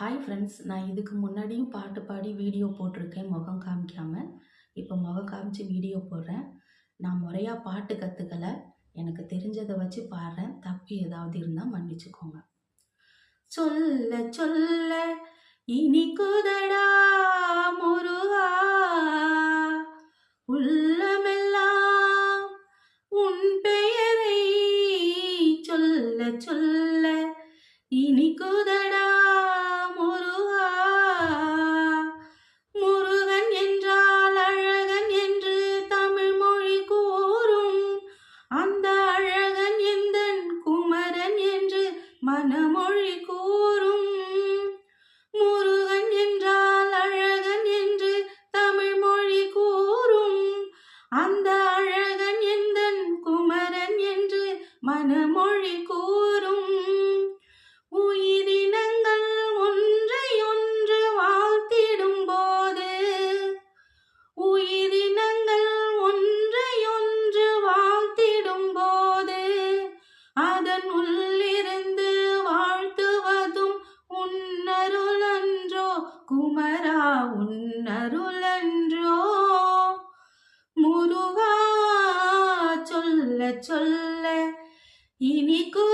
Hi friends நான் இதுக்கு முன்னாடியும் பாட்டு பாடி வீடியோ போட்டிருக்கேன் முகம் காமிக்காமல் இப்போ முகம் காமிச்சு வீடியோ போடுறேன். நான் முறையாக பாட்டு கற்றுக்கல எனக்கு தெரிஞ்சதை வச்சு பாடுறேன். தப்பு ஏதாவது இருந்தால் மன்னிச்சுக்கோங்க. சொல்ல சொல்ல இனிக்குதடா முருகா. உள்ளமெல்லாம் உன் பெயரை சொல்ல சொல்ல இனி குதடா. மனமொழி கூறும். முருகன் என்றால் அழகன் என்று தமிழ் மொழி கூறும். அந்த அழகன் எந்தன் குமரன் என்று மனமொழி கூறும். உயிரினங்கள் ஒன்றை ஒன்று வாழ்த்திடும் போது உயிரினங்கள் ஒன்றை ஒன்று வாழ்த்திடும் போது அதன் உள்ள குமரா உன்னருளன்றோ? முருகா சொல்ல சொல்ல இனிக்குதடா